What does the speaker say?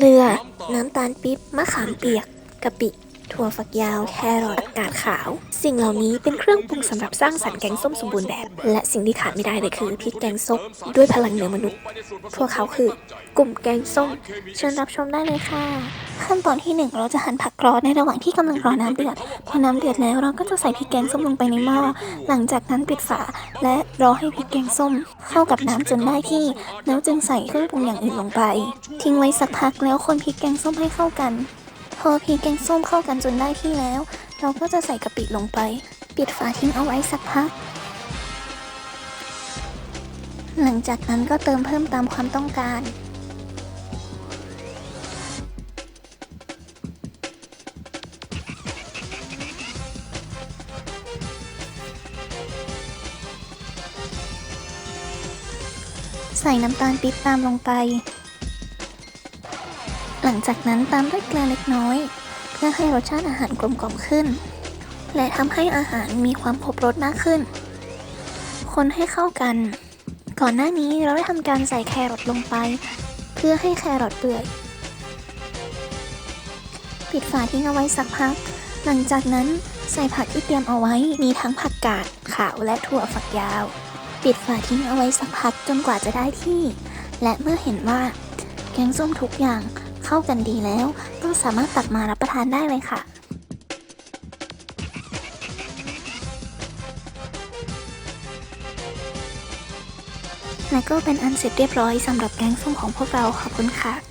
เกลือ น้ำตาลปี๊บ มะขามเปียกกะปิ ถั่วฝักยาว แครอทอากาศขาว สิ่งเหล่านี้เป็นเครื่องปรุงสำหรับสร้างสรรค์แกงส้มสมบูรณ์แบบ และสิ่งที่ขาดไม่ได้เลยคือพริกแกงส้มด้วยพลังเหนือมนุษย์พวกเขาคือกลุ่มแกงส้ม เชิญรับชมได้เลยค่ะ ขั้นตอนที่หนึ่งเราจะหั่นผักกรอดในระหว่างที่กำลังรอน้ำเดือด พอน้ำเดือดแล้วเราก็จะใส่พริกแกงส้มลงไปในหม้อ หลังจากนั้นปิดฝา และรอให้พริกแกงส้ม เข้ากับน้ำจนได้ที่ แล้วจึงใส่เครื่องปรุงอย่างอื่นลงไป ทิ้งไว้สักพักแล้วคนพริกแกงส้มให้เข้ากัน อพริกแกงส้มเข้ากันจนได้ที่แล้ว เราก็จะใส่กะปิลงไป ปิดฝาทิ้งเอาไว้สักพัก หลังจากนั้นก็เติมเพิ่มตามความต้องการใส่น้ำตาลปี๊บตามลงไป หลังจากนั้นตามด้วยเกลือเล็กน้อย เพื่อให้รสชาติอาหารกลมกล่อมขึ้น และทำให้อาหารมีความครบรสมากขึ้น คนให้เข้ากัน ก่อนหน้านี้เราได้ทำการใส่แครอทลงไป เพื่อให้แครอทเปื่อย ปิดฝาทิ้งเอาไว้สักพัก หลังจากนั้นใส่ผักที่เตรียมเอาไว้มีทั้งผักกาดขาวและถั่วฝักยาว ปิดฝาทิ้งเอาไว้สักพักจนกว่าจะได้ที่ และเมื่อเห็นว่าแกงส้มทุกอย่าง เข้ากันดีแล้ว ก็สามารถตักมารับประทานได้เลยค่ะและก็เป็นอันเสร็จเรียบร้อยสำหรับแกงส้มของพวกเราขอบคุณค่ะ